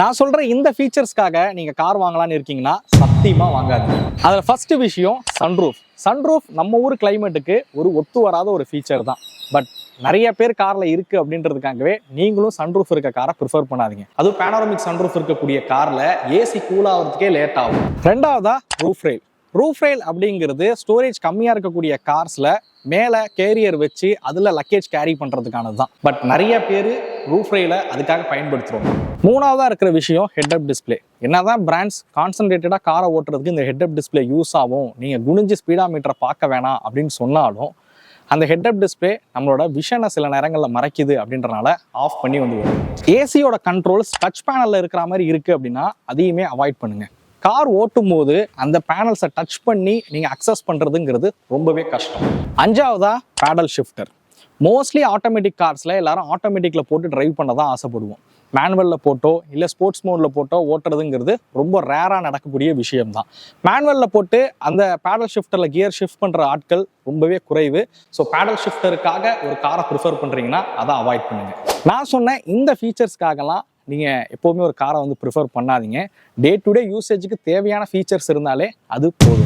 நான் சொல்ற இந்த ஃபீச்சர்ஸ்க்காக நீங்க கார் வாங்கலாம்னு இருக்கீங்கன்னா சத்தியமா வாங்காது அதுல ஃபர்ஸ்ட் விஷயம் சன்ரூஃப் சன்ரூஃப் நம்ம ஊர் கிளைமேட்டுக்கு ஒரு ஒத்து வராத ஒரு ஃபீச்சர் தான். பட் நிறைய பேர் கார்ல இருக்கு அப்படின்றதுக்காகவே நீங்களும் சன்ரூஃப் இருக்க காரை ப்ரிஃபர் பண்ணாதீங்க. அதுவும் பேனோரமிக் சன்ரூஃப் இருக்கக்கூடிய கார்ல ஏசி கூல் ஆகிறதுக்கே லேட் ஆகும். ரெண்டாவதா ரூஃப் ரெயில் ரூஃப் ரெயில் அப்படிங்கிறது ஸ்டோரேஜ் கம்மியாக இருக்கக்கூடிய கார்ஸில் மேலே கேரியர் வச்சு அதில் லக்கேஜ் கேரி பண்ணுறதுக்கானது தான் பட் நிறைய பேர் ரூஃப் அதுக்காக பயன்படுத்துகிறோம் மூணாவதாக இருக்கிற விஷயம் ஹெட் அப் டிஸ்பிளே என்னதான் பிராண்ட்ஸ் கான்சன்ட்ரேட்டடாக காரை ஓட்டுறதுக்கு இந்த ஹெட் அப் டிஸ்பிளே யூஸ் ஆகும் நீங்கள் குனிஞ்சு ஸ்பீடா மீட்டரை பார்க்க வேணாம் அப்படின்னு சொன்னாலும் அந்த ஹெட் அப் டிஸ்பிளே நம்மளோட விஷனை சில நேரங்களில் மறைக்குது அப்படின்றனால ஆஃப் பண்ணி வந்து வரும் ஏசியோட கண்ட்ரோல்ஸ் டச் பேனலில் இருக்கிற மாதிரி இருக்குது அப்படின்னா அதையுமே அவாய்ட் பண்ணுங்க. கார் ஓட்டும் போது அந்த பேனல்ஸை டச் பண்ணி நீங்கள் அக்சஸ் பண்ணுறதுங்கிறது ரொம்பவே கஷ்டம். அஞ்சாவதா பேடல் ஷிஃப்டர் மோஸ்ட்லி ஆட்டோமேட்டிக் கார்ஸில் எல்லாரும் ஆட்டோமேட்டிக்கில் போட்டு டிரைவ் பண்ண தான் ஆசைப்படுவோம். மேனுவலில் போட்டோ இல்லை ஸ்போர்ட்ஸ் மோடில் போட்டோ ஓட்டுறதுங்கிறது ரொம்ப ரேராக நடக்கக்கூடிய விஷயம்தான் மேனுவலில் போட்டு அந்த பேடல் ஷிஃப்டரில் கியர் ஷிஃப்ட் பண்ணுற ஆட்கள் ரொம்பவே குறைவு. ஸோ பேடல் ஷிஃப்டருக்காக ஒரு காரை ப்ரிஃபர் பண்ணுறீங்கன்னா அதை அவாய்ட் பண்ணுங்கள் நான் சொன்ன இந்த ஃபீச்சர்ஸ்க்காகலாம் நீங்கள் எப்போவுமே ஒரு காரை வந்து ப்ரிஃபர் பண்ணாதீங்க. டே டு டே யூசேஜுக்கு தேவையான ஃபீச்சர்ஸ் இருந்தாலே அது போதும்.